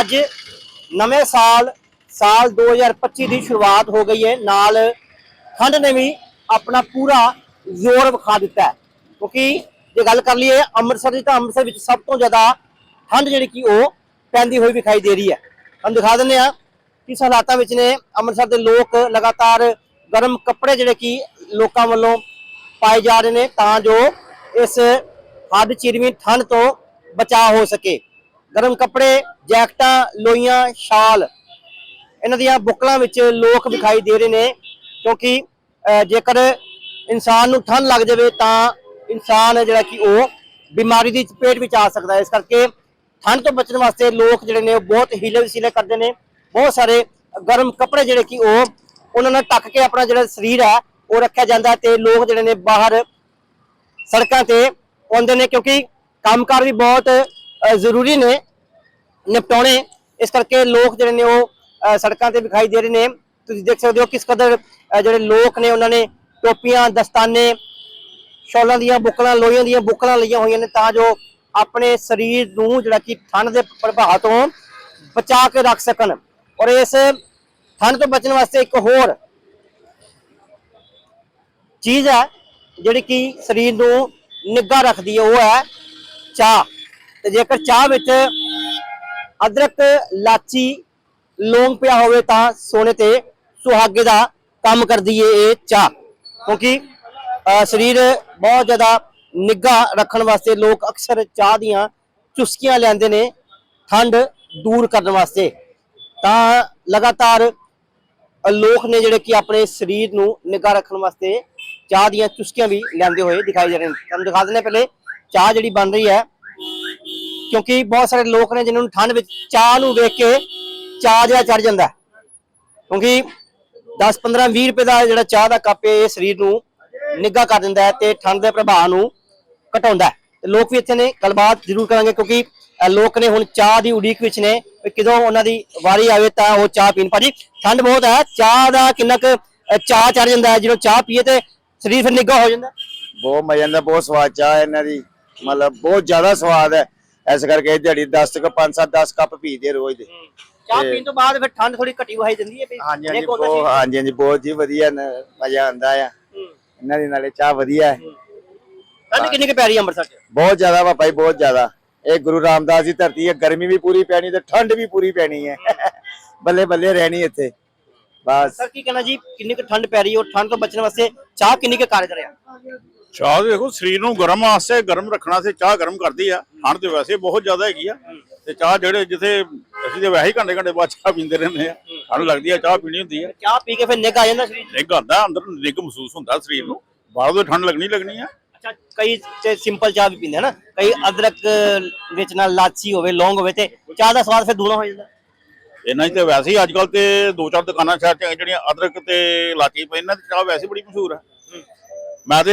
ਅੱਜ ਨਵੇਂ ਸਾਲ ਸਾਲ 2025 ਦੀ ਸ਼ੁਰੂਆਤ ਹੋ ਗਈ ਹੈ। ਨਾਲ ਠੰਡ ਨੇ ਵੀ ਆਪਣਾ ਪੂਰਾ ਜ਼ੋਰ ਵਿਖਾ ਦਿੱਤਾ ਹੈ। ਕਿਉਂਕਿ ਜੇ ਗੱਲ ਕਰ ਲਈਏ ਅੰਮ੍ਰਿਤਸਰ ਦੀ ਤਾਂ ਅੰਮ੍ਰਿਤਸਰ ਵਿੱਚ ਸਭ ਤੋਂ ਜ਼ਿਆਦਾ ਠੰਡ ਜਿਹੜੀ ਕਿ ਉਹ ਪੈਂਦੀ ਹੋਈ ਵਿਖਾਈ ਦੇ ਰਹੀ ਹੈ। ਤੁਹਾਨੂੰ ਦਿਖਾ ਦਿੰਦੇ ਆ ਕਿਸ ਹਾਲਾਤਾਂ ਵਿੱਚ ਨੇ ਅੰਮ੍ਰਿਤਸਰ ਦੇ ਲੋਕ ਲਗਾਤਾਰ ਗਰਮ ਕੱਪੜੇ ਜਿਹੜੇ ਕਿ ਲੋਕਾਂ ਵੱਲੋਂ ਪਾਏ ਜਾ ਰਹੇ ਨੇ ਤਾਂ ਜੋ ਇਸ ਹੱਦ ਚਿਰਵੀਂ ਠੰਡ ਤੋਂ ਬਚਾਅ ਹੋ ਸਕੇ। ਗਰਮ ਕੱਪੜੇ, ਜੈਕਟਾਂ, ਲੋਈਆਂ, ਸ਼ਾਲ। ਇਹਨਾਂ ਦੀਆਂ ਬੁੱਕਲਾਂ ਵਿੱਚ ਲੋਕ ਵਿਖਾਈ ਦੇ ਰਹੇ ਨੇ, ਕਿਉਂਕਿ ਜੇਕਰ ਇਨਸਾਨ ਨੂੰ ਠੰਡ ਲੱਗ ਜਾਵੇ ਤਾਂ ਇਨਸਾਨ ਜਿਹੜਾ ਕਿ ਉਹ ਬਿਮਾਰੀ ਦੀ ਚਪੇਟ ਵਿੱਚ ਆ ਸਕਦਾ ਹੈ। ਇਸ ਕਰਕੇ ਠੰਡ ਤੋਂ ਬਚਣ ਵਾਸਤੇ ਲੋਕ ਜਿਹੜੇ ਨੇ ਉਹ ਬਹੁਤ ਹੀਲੇ ਵਸੀਲੇ ਕਰਦੇ ਨੇ। ਬਹੁਤ ਸਾਰੇ ਗਰਮ ਕੱਪੜੇ ਜਿਹੜੇ ਕਿ ਉਹ ਉਹਨਾਂ ਨਾਲ ਢੱਕ ਕੇ ਆਪਣਾ ਜਿਹੜਾ ਸਰੀਰ ਹੈ, ਉਹ ਰੱਖਿਆ ਜਾਂਦਾ ਹੈ ਤੇ ਲੋਕ ਜਿਹੜੇ ਨੇ ਬਾਹਰ ਸੜਕਾਂ ਤੇ ਆਉਂਦੇ ਨੇ ਕਿਉਂਕਿ ਕੰਮਕਾਰ ਵੀ ਬਹੁਤ ਜ਼ਰੂਰੀ ਨੇ ਨਿਪਟਾਉਣੇ। ਇਸ ਕਰਕੇ ਲੋਕ ਜਿਹੜੇ ਨੇ ਉਹ ਸੜਕਾਂ ਤੇ ਵਿਖਾਈ ਦੇ ਰਹੇ ਨੇ। ਤੁਸੀਂ ਦੇਖ ਸਕਦੇ ਹੋ ਕਿਸ ਕਦਰ ਜਿਹੜੇ ਲੋਕ ਨੇ ਉਹਨਾਂ ਨੇ ਟੋਪੀਆਂ, ਦਸਤਾਨੇ, ਸ਼ਾਲਾਂ ਦੀਆਂ ਬੁੱਕਲਾਂ, ਲੋਹੀਆਂ ਦੀਆਂ ਬੁੱਕਲਾਂ ਲਈਆਂ ਹੋਈਆਂ ਨੇ ਤਾਂ ਜੋ ਆਪਣੇ ਸਰੀਰ ਨੂੰ ਜਿਹੜਾ ਕਿ ਠੰਡ ਦੇ ਪ੍ਰਭਾਵ ਤੋਂ ਬਚਾ ਕੇ ਰੱਖ ਸਕਣ। ਔਰ ਇਸ ਠੰਡ ਤੋਂ ਬਚਣ ਵਾਸਤੇ ਇੱਕ ਹੋਰ ਚੀਜ਼ ਹੈ, ਜਿਹੜੀ ਕਿ ਸਰੀਰ ਨੂੰ ਨਿੱਘਾ ਰੱਖਦੀ ਹੈ, ਉਹ ਹੈ ਚਾਹ। ਤੇ ਜੇਕਰ ਚਾਹ ਵਿੱਚ ਅਦਰਕ, ਲਾਚੀ, ਲੌਂਗ ਪਿਆ ਹੋਵੇ ਤਾਂ ਸੋਨੇ ਤੇ ਸੁਹਾਗੇ ਦਾ ਕੰਮ ਕਰਦੀ ਹੈ ਇਹ ਚਾਹ। ਕਿਉਂਕਿ ਸਰੀਰ ਬਹੁਤ ਜ਼ਿਆਦਾ ਨਿੱਘਾ ਰੱਖਣ ਵਾਸਤੇ ਲੋਕ ਅਕਸਰ ਚਾਹ ਦੀਆਂ ਚੁਸਕੀਆਂ ਲੈਂਦੇ ਨੇ ਠੰਡ ਦੂਰ ਕਰਨ ਵਾਸਤੇ। ਤਾਂ ਲਗਾਤਾਰ ਲੋਕ ਨੇ ਜਿਹੜੇ ਕਿ ਆਪਣੇ ਸਰੀਰ ਨੂੰ ਨਿੱਘਾ ਰੱਖਣ ਵਾਸਤੇ ਚਾਹ ਦੀਆਂ ਚੁਸਕੀਆਂ ਵੀ ਲੈਂਦੇ ਹੋਏ ਦਿਖਾਈ ਦੇ ਰਹੇ ਨੇ। ਤੁਹਾਨੂੰ ਦਿਖਾ ਦਿੰਦੇ ਹਾਂ ਪਹਿਲੇ, ਚਾਹ ਜਿਹੜੀ ਬਣ ਰਹੀ ਹੈ ਕਿਉਂਕਿ ਬਹੁਤ ਸਾਰੇ ਲੋਕ ਨੇ ਜਿਨ੍ਹਾਂ ਨੂੰ ਠੰਡ ਵਿੱਚ ਚਾਹ ਨੂੰ ਵੇਖ ਕੇ ਚਾਹ ਜਿਹੜਾ ਚੜ ਜਾਂਦਾ ਕਿਉਂਕਿ 10 15 20 ਰੁਪਏ ਦਾ ਜਿਹੜਾ ਚਾਹ ਦਾ ਕੱਪ ਇਹ ਸਰੀਰ ਨੂੰ ਨਿੱਘਾ ਕਰ ਦਿੰਦਾ ਹੈ ਤੇ ਠੰਡ ਦੇ ਪ੍ਰਭਾਵ ਨੂੰ ਘਟਾਉਂਦਾ ਹੈ। ਤੇ ਲੋਕ ਵੀ ਇੱਥੇ ਨੇ, ਗੱਲਬਾਤ ਜ਼ਰੂਰ ਕਰਾਂਗੇ ਕਿਉਂਕਿ ਲੋਕ ਨੇ ਹੁਣ ਚਾਹ ਦੀ ਉਡੀਕ ਵਿੱਚ ਨੇ ਵੀ ਕਦੋਂ ਉਹਨਾਂ ਦੀ ਵਾਰੀ ਆਵੇ ਤਾਂ ਉਹ ਚਾਹ ਪੀਣ। ਭਾਜੀ, ਠੰਡ ਬਹੁਤ ਹੈ, ਚਾਹ ਦਾ ਕਿੰਨਾ ਕੁ ਚਾਹ ਚੜ ਜਾਂਦਾ ਹੈ, ਜਦੋਂ ਚਾਹ ਪੀਏ ਤੇ ਸਰੀਰ ਫਿਰ ਨਿੱਘਾ ਹੋ ਜਾਂਦਾ ਬਹੁਤ ਮਜ਼ਾ ਆਉਂਦਾ, ਬਹੁਤ ਸਵਾਦ ਚਾਹ ਇਹਨਾਂ ਦੀ। ਮਤਲਬ ਬਹੁਤ ਜ਼ਿਆਦਾ ਸਵਾਦ ਹੈ। ਇਸ ਕਰਕੇ ਦਿਹਾੜੀ 10 ਕ 5 7 10 ਕੱਪ ਪੀਦੇ ਰੋਜ਼ ਦੇ। ਚਾਹ ਤੇ- ਪੀਣ ਤੋਂ ਬਾਅਦ ਫਿਰ ਠੰਡ ਥੋੜੀ ਘਟੀ ਵਹਾਈ ਜਾਂਦੀ ਹੈ ਵੀ ਹਾਂਜੀ ਹਾਂਜੀ ਬਹੁਤ। ਹਾਂਜੀ ਹਾਂਜੀ ਬਹੁਤ ਜੀ ਵਧੀਆ ਨ- ਮਜ਼ਾ ਆਉਂਦਾ ਆ। ਇਹਨਾਂ ਦੀ ਨਾਲੇ ਚਾਹ ਵਧੀਆ ਹੈ। ਠੰਡ ਕਿੰਨੀ ਕੁ ਪੈ ਰਹੀ ਹੈ ਅੰਮ੍ਰਿਤਸਰ 'ਚ? ਬਹੁਤ ਜ਼ਿਆਦਾ ਵਾ ਭਾਈ ਬਹੁਤ ਜ਼ਿਆਦਾ। ਇਹ ਗੁਰੂ ਰਾਮਦਾਸ ਦੀ ਧਰਤੀ ਹੈ ਗਰਮੀ ਵੀ ਪੂਰੀ ਪੈਣੀ ਤੇ ਠੰਡ ਵੀ ਪੂਰੀ ਪੈਣੀ ਹੈ। ਬੱਲੇ ਬੱਲੇ ਰਹਿਣੀ ਇੱਥੇ। ਬਸ। ਸਰ ਕੀ ਕਹਿਣਾ ਜੀ? ਕਿੰਨੀ ਕੁ ਠੰਡ ਪੈ ਰਹੀ ਹੈ ਔਰ ਠੰਡ ਤੋਂ ਬਚਣ ਵਾਸਤੇ ਚਾਹ ਕਿੰਨੀ ਕੁ ਕਾਰਜਰ ਹੈ ਚਾਹ ਦੇਖੋ ਸਰੀਰ ਨੂੰ ਗਰਮ ਵਾਸਤੇ ਗਰਮ ਰੱਖਣਾ ਤੇ ਚਾਹ ਗਰਮ ਕਰਦੀ ਆ। ਠੰਡ ਤੇ ਵੈਸੇ ਬਹੁਤ ਜ਼ਿਆਦਾ ਹੈਗੀ ਆ। ਤੇ ਚਾਹ ਜਿਹੜੇ ਜਿੱਥੇ ਅਸੀਂ ਤੇ ਵੈਸੇ ਹੀ ਘੰਟੇ ਘੰਟੇ ਬਾਅਦ ਚਾਹ ਪੀਂਦੇ ਰਹਿੰਦੇ ਆ। ਠੰਡ ਲੱਗਦੀ ਆ ਚਾਹ ਪੀਣੀ ਹੁੰਦੀ ਆ। ਚਾਹ ਪੀ ਕੇ ਫਿਰ ਨਿੱਘ ਆ ਜਾਂਦਾ ਸਰੀਰ। ਨਿੱਘ ਆਉਂਦਾ ਅੰਦਰ ਨਿੱਘ ਮਹਿਸੂਸ ਹੁੰਦਾ ਸਰੀਰ ਨੂੰ। ਬਾਹਰੋਂ ਤਾਂ ਠੰਡ ਲੱਗਣੀ ਲੱਗਣੀ ਆ। ਅੱਛਾ ਕਈ ਤੇ ਸਿੰਪਲ ਚਾਹ ਵੀ ਪੀਂਦੇ ਹਨ ਕਈ ਅਦਰਕ ਵਿੱਚ ਨਾਲ ਲਾਚੀ ਹੋਵੇ ਲੌਂਗ ਹੋਵੇ ਤੇ ਚਾਹ ਦਾ ਸਵਾਦ ਫਿਰ ਦੂਣਾ ਹੋ ਜਾਂਦਾ। ਇਹਨਾਂ ਤੇ ਵੈਸੇ ਹੀ ਅੱਜ ਕੱਲ ਤੇ ਦੋ ਚਾਰ ਦੁਕਾਨਾਂ ਸ਼ਹਿਰ 'ਚ ਜਿਹੜੀਆਂ ਅਦਰਕ ਤੇ ਲਾਚੀ ਪਈ ਇਹਨਾਂ ਦੀ ਚਾਹ ਵੈਸੇ ਬੜੀ ਮਸ਼ਹੂਰ ਆ। ਮੈਂ ਤੇ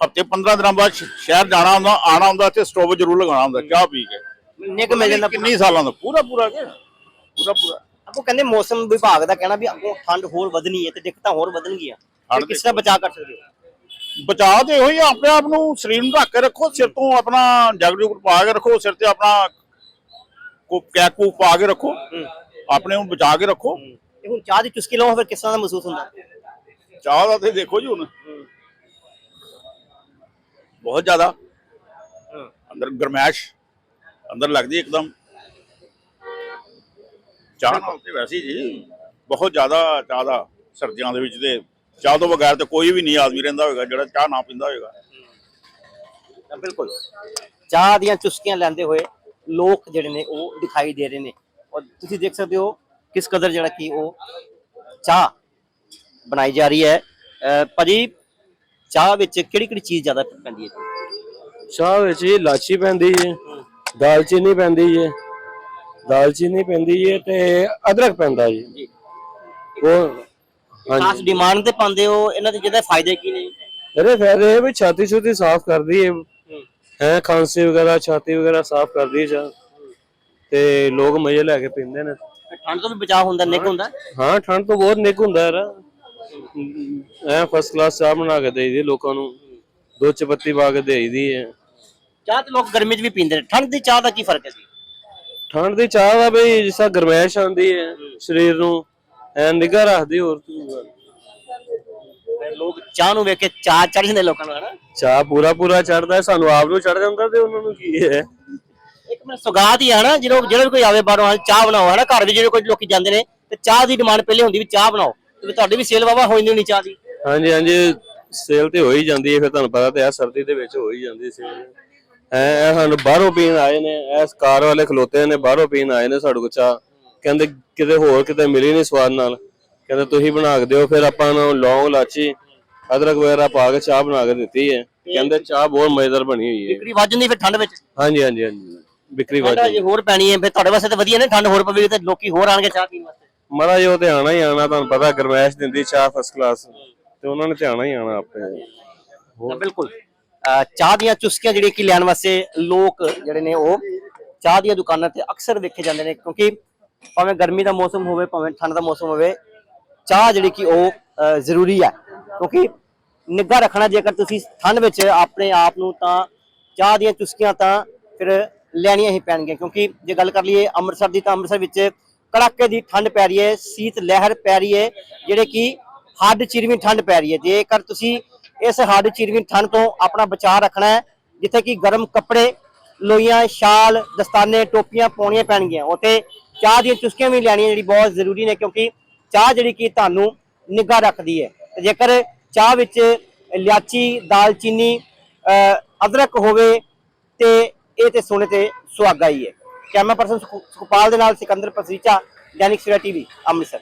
ਹਫ਼ਤੇ 15 ਦਿਨਾਂ ਬਾਅਦ ਸ਼- ਸ਼ਹਿਰ ਜਾਣਾ ਹੁੰਦਾ ਆਣਾ ਹੁੰਦਾ ਤੇ ਸਟੋਵ ਜ਼ਰੂਰ ਲਗਾਉਣਾ ਹੁੰਦਾ ਚਾਹ ਪੀ ਕੇ। ਨਿੱਘ ਮਿਲ ਜਾਂਦਾ ਕਿੰਨੀ ਸਾਲਾਂ ਦਾ? ਪੂਰਾ ਪੂਰਾ ਕੇ। ਪੂਰਾ ਪੂਰਾ। ਆਪੋ ਕਹਿੰਦੇ ਮੌਸਮ ਵਿਭਾਗ ਦਾ ਕਹਿਣਾ ਵੀ ਅੱਗੋਂ ਠੰਡ ਹੋਰ ਵਧਣੀ ਹੈ ਤੇ ਦਿੱਕਤਾਂ ਹੋਰ ਵਧਣਗੀਆਂ। ਠੰਡ ਫਿਰ ਕਿਸ ਤਰ੍ਹਾਂ ਬਚਾ ਕਰ ਸਕਦੇ ਹੋ? ਬਚਾਅ ਤੇ ਇਹੋ ਹੀ ਆ, ਆਪਣੇ ਆਪ ਨੂੰ ਸਰੀਰ ਨੂੰ ਢੱਕ ਕੇ ਰੱਖੋ ਸਿਰ ਤੋਂ ਆਪਣਾ ਜਗ ਜੁਗ ਪਾ ਕੇ ਰੱਖੋ ਸਿਰ ਤੇ ਆਪਣਾ ਕੋ ਕੈਕੂ ਪਾ ਕੇ ਰੱਖੋ ਆਪਣੇ ਨੂੰ ਬਚਾ ਕੇ ਰੱਖੋ। ਤੇ ਹੁਣ ਚਾਹ ਦੀ ਚੁਸਕੀ ਲਓ ਫਿਰ ਕਿਸ ਤਰ੍ਹਾਂ ਦਾ ਮਹਿਸੂਸ ਹੁੰਦਾ? ਚਾਹ ਦਾ ਤੇ ਦੇਖੋ ਜੀ ਹੁਣ। ਬਹੁਤ ਜ਼ਿਆਦਾ। ਅੰਦਰ ਗਰਮੈਸ਼ ਅੰਦਰ ਲੱਗਦੀ ਇੱਕਦਮ। ਚਾਹ ਨਾਲ ਤੇ ਵੈਸੇ ਜੀ ਬਹੁਤ ਜ਼ਿਆਦਾ ਚਾਹ ਦਾ ਸਰਦੀਆਂ ਦੇ ਵਿੱਚ ਤੇ ਚਾਹ ਤੋਂ ਬਗੈਰ ਤੇ ਕੋਈ ਵੀ ਨਹੀਂ ਆਦਮੀ ਰਹਿੰਦਾ ਹੋਵੇਗਾ ਜਿਹੜਾ ਚਾਹ ਨਾ ਪੀਂਦਾ ਹੋਵੇਗਾ ਬਿਲਕੁਲ। ਚਾਹ ਦੀਆਂ ਚੁਸਕੀਆਂ ਲੈਂਦੇ ਹੋਏ ਲੋਕ ਜਿਹੜੇ ਨੇ ਉਹ ਦਿਖਾਈ ਦੇ ਰਹੇ ਨੇ। ਔਰ ਤੁਸੀਂ ਦੇਖ ਸਕਦੇ ਹੋ ਕਿਸ ਕਦਰ ਜਿਹੜਾ ਕਿ ਉਹ ਚਾਹ ਬਣਾਈ ਜਾ ਰਹੀ ਹੈ। ਭਾਜੀ ਚਾਹ ਵਿੱਚ ਕਿਹੜੀ ਕਿਹੜੀ ਚੀਜ਼ ਜ਼ਿਆਦਾ ਪੈਂਦੀ ਹੈ ਚਾਹ ਵਿੱਚ ਜੀ ਲਾਚੀ ਪੈਂਦੀ ਹੈ ਦਾਲਚੀਨੀ ਪੈਂਦੀ ਹੈ ਦਾਲਚੀਨੀ ਪੈਂਦੀ ਹੈ ਤੇ ਅਦਰਕ ਪੈਂਦਾ ਜੀ। ਉਹ ਖਾਸ ਡਿਮਾਂਡ ਤੇ ਪਾਉਂਦੇ ਹੋ ਇਹਨਾਂ ਦੇ ਜਿਹਦੇ ਫਾਇਦੇ ਕੀ ਨੇ? ਇਹਦੇ ਫਾਇਦੇ ਇਹ ਵੀ ਛਾਤੀ ਛੁੱਤੀ ਸਾਫ਼ ਕਰਦੀ ਹੈ। ਹੈ। ਖਾਂਸੀ ਵਗੈਰਾ ਛਾਤੀ ਵਗੈਰਾ ਸਾਫ਼ ਕਰਦੀ ਹੈ ਚਾਹ। ਤੇ ਲੋਕ ਮਜ਼ੇ ਲੈ ਕੇ ਪੀਂਦੇ ਨੇ। ਠੰਡ ਤੋਂ ਵੀ ਬਚਾਅ ਹੁੰਦਾ ਨਿਕ ਹੁੰਦਾ? ਹਾਂ ਠੰਡ ਤੋਂ ਬਹੁਤ ਨਿਕ ਹੁੰਦਾ ਯਾਰ। ਐ ਫਸਟ ਕਲਾਸ ਚਾਹ ਬਣਾ ਕੇ ਦੇਈਦੀ ਲੋਕਾਂ ਨੂੰ। ਦੋ ਚਪੱਤੀ ਪਾ ਕੇ ਦੇਈਦੀ ਹੈ। ਚਾਹ ਤੇ ਲੋਕ ਗਰਮੀ 'ਚ ਵੀ ਪੀਂਦੇ ਨੇ। ਠੰਡ ਦੀ ਚਾਹ ਦਾ ਕੀ ਫ਼ਰਕ ਹੈ ਜੀ? ਠੰਡ ਦੀ ਚਾਹ ਦਾ ਬਈ ਜਿਸ ਗਰਮੈਸ਼ ਆਉਂਦੀ ਹੈ ਸਰੀਰ ਨੂੰ ਐ ਨਿਗਾਹ ਰੱਖਦੀ ਹੋਰ ਕੀ ਗੱਲ। ਲੋਕ ਚਾਹ ਨੂੰ ਵੇਖ ਕੇ ਚਾਹ ਚੜ ਜਾਂਦੇ ਲੋਕਾਂ ਨੂੰ ਹਨਾ? ਚਾਹ ਪੂਰਾ ਪੂਰਾ ਚੜਦਾ ਸਾਨੂੰ ਆਪ ਨੂੰ ਚੜ ਜਾਂਦਾ ਤੇ ਉਹਨਾਂ ਨੂੰ ਕੀ ਹੈ? ਇੱਕ ਮਿੰਟ ਸੁਗਾਤ ਹੀ ਹੈ ਨਾ ਜਦੋਂ ਜਿਹੜਾ ਵੀ ਕੋਈ ਆਵੇ ਬਾਹਰੋਂ ਚਾਹ ਬਣਾਓ ਹਨਾ? ਘਰ ਵਿੱਚ ਜਿਹੜੇ ਕੋਈ ਲੋਕੀ ਜਾਂਦੇ ਨੇ ਤੇ ਚਾਹ ਦੀ ਡਿਮਾਂਡ ਪਹਿਲੇ ਹੁੰਦੀ ਵੀ ਚਾਹ ਬਣਾਓ। ਤੇ ਤੁਹਾਡੀ ਵੀ ਸੇਲ ਵਾਵਾ ਹੋ ਜਾਂਦੀ ਹੋਣੀ ਚਾਹ ਦੀ? ਹਾਂਜੀ ਹਾਂਜੀ ਸੇਲ ਤੇ ਹੋ ਹੀ ਜਾਂਦੀ ਹੈ ਫਿਰ ਤੁਹਾਨੂੰ ਪਤਾ ਤੇ ਆ ਸਰਦੀ ਦੇ ਵਿੱਚ ਹੋ ਹੀ ਜਾਂਦੀ ਸੇਲ ਐ ਸਾਨੂੰ ਬਾਹਰੋਂ ਪੀਣ ਆਏ ਨੇ ਇਸ ਕਾਰ ਵਾਲੇ ਖਲੋਤੇ ਨੇ ਬਾਹਰੋਂ ਪੀਣ ਆਏ ਨੇ ਸਾਡੇ ਕੋਲ ਚਾਹ। ਕਹਿੰਦੇ ਕਿਤੇ ਹੋਰ ਕਿਤੇ ਮਿਲੀ ਨਹੀਂ ਸਵਾਦ ਨਾਲ। ਕਹਿੰਦੇ ਤੁਸੀਂ ਬਣਾ ਕੇ ਦਿਓ ਫਿਰ ਆਪਾਂ ਨੂੰ ਲੌਂਗ ਲਾਚੀ ਅਦਰਕ ਵਗੈਰਾ ਪਾ ਕੇ ਚਾਹ ਬਣਾ ਕੇ ਦਿੱਤੀ ਹੈ। ਕਹਿੰਦੇ ਚਾਹ ਬਹੁਤ ਮਜ਼ੇਦਾਰ ਬਣੀ ਹੋਈ ਹੈ। ਵਿਕਰੀ ਵੱਧ ਜਾਂਦੀ ਫਿਰ ਠੰਡ ਵਿੱਚ? ਹਾਂਜੀ ਹਾਂਜੀ ਹਾਂਜੀ ਬਿਕਰੀ ਠੰਡ ਵਾਜੀ ਜੇ ਹੋਰ ਪੈਣੀ ਹੈ ਫਿਰ ਤੁਹਾਡੇ ਵਾਸਤੇ ਤਾਂ ਵਧੀਆ ਨੇ ਠੰਡ ਹੋਰ ਪਵੇਗੀ ਤੇ ਲੋਕੀ ਹੋਰ ਆਣਗੇ ਚਾਹ ਪੀਣ ਵਾਸਤੇ। ਮਾੜਾ ਉਹ ਤੇ ਆਣਾ ਹੀ ਆਣਾ, ਤੁਹਾਨੂੰ ਪਤਾ ਗਰਮੈਸ਼ ਦਿੰਦੀ ਚਾਹ ਫਸਟ ਕਲਾਸ ਤੇ ਉਹਨਾਂ ਨੇ ਤੇ ਆਣਾ ਹੀ ਆਣਾ ਆਪੇ। ਤਾਂ ਬਿਲਕੁਲ। ਅਹ ਚਾਹ ਦੀਆਂ ਚੁਸਕੀਆਂ ਜਿਹੜੇ ਕਿ ਲੈਣ ਵਾਸਤੇ ਲੋਕ ਜਿਹੜੇ ਨੇ ਉਹ ਚਾਹ ਦੀਆਂ ਦੁਕਾਨਾਂ ਤੇ ਅਕਸਰ ਵੇਖੇ ਜਾਂਦੇ ਨੇ, ਕਿਉਂਕਿ ਭਾਵੇਂ ਗਰਮੀ ਦਾ ਮੌਸਮ ਹੋਵੇ, ਭਾਵੇਂ ਠੰਡ ਦਾ ਮੌਸਮ ਹੋਵੇ, ਚਾਹ ਜਿਹੜੀ ਕਿ ਉਹ ਅਹ ਜ਼ਰੂਰੀ ਹੈ। ਕਿਉਂਕਿ ਨਿੱਘਾ ਰੱਖਣਾ, ਜੇਕਰ ਤੁਸੀਂ ਠੰਡ ਵਿੱਚ ਆਪਣੇ ਆਪ ਨੂੰ ਤਾਂ ਚਾਹ ਦੀਆਂ ਚੁਸਕੀਆਂ ਤਾਂ ਫਿਰ ਲੈਣੀਆਂ ਹੀ ਪੈਣਗੀਆਂ। ਕਿਉਂਕਿ ਜੇ ਗੱਲ ਕਰ ਲਈਏ ਅੰਮ੍ਰਿਤਸਰ ਦੀ, ਤਾਂ ਅੰਮ੍ਰਿਤਸਰ ਵਿੱਚ ਕੜਾਕੇ ਦੀ ਠੰਡ ਪੈ ਰਹੀ ਹੈ, ਸੀਤ ਲਹਿਰ ਪੈ ਰਹੀ ਹੈ, ਜਿਹੜੇ ਕਿ ਹੱਡ ਚਿਰਵੀਂ ਠੰਡ ਪੈ ਰਹੀ ਹੈ। ਜੇਕਰ ਤੁਸੀਂ ਇਸ ਹੱਡ ਚਿਰਵੀਂ ਠੰਡ ਤੋਂ ਆਪਣਾ ਬਚਾਅ ਰੱਖਣਾ ਹੈ, ਜਿੱਥੇ ਕਿ ਗਰਮ ਕੱਪੜੇ, ਲੋਈਆਂ, ਸ਼ਾਲ, ਦਸਤਾਨੇ, ਟੋਪੀਆਂ ਪਾਉਣੀਆਂ ਪੈਣਗੀਆਂ, ਉੱਥੇ ਚਾਹ ਦੀਆਂ ਚੁਸਕੀਆਂ ਵੀ ਲੈਣੀਆਂ ਜਿਹੜੀ ਬਹੁਤ ਜ਼ਰੂਰੀ ਨੇ, ਕਿਉਂਕਿ ਚਾਹ ਜਿਹੜੀ ਕਿ ਤੁਹਾਨੂੰ ਨਿੱਘਾ ਰੱਖਦੀ ਹੈ। ਤੇ ਜੇਕਰ ਚਾਹ ਵਿੱਚ ਇਲਾਚੀ ਦਾਲਚੀਨੀ ਅਦਰਕ ਹੋਵੇ, ਤੇ ਇਹ ਤੇ ਸੋਨੇ ਤੇ ਸੁਹਾਗਾ ਹੀ ਹੈ। ਕੈਮਰਾ ਪਰਸਨ ਸੁਖਪਾਲ ਦੇ ਨਾਲ ਸਿਕੰਦਰ ਪਸਰੀਚਾ ਦੈਨਿਕ ਸਵੇਰਾ ਟੀਵੀ ਅੰਮ੍ਰਿਤਸਰ।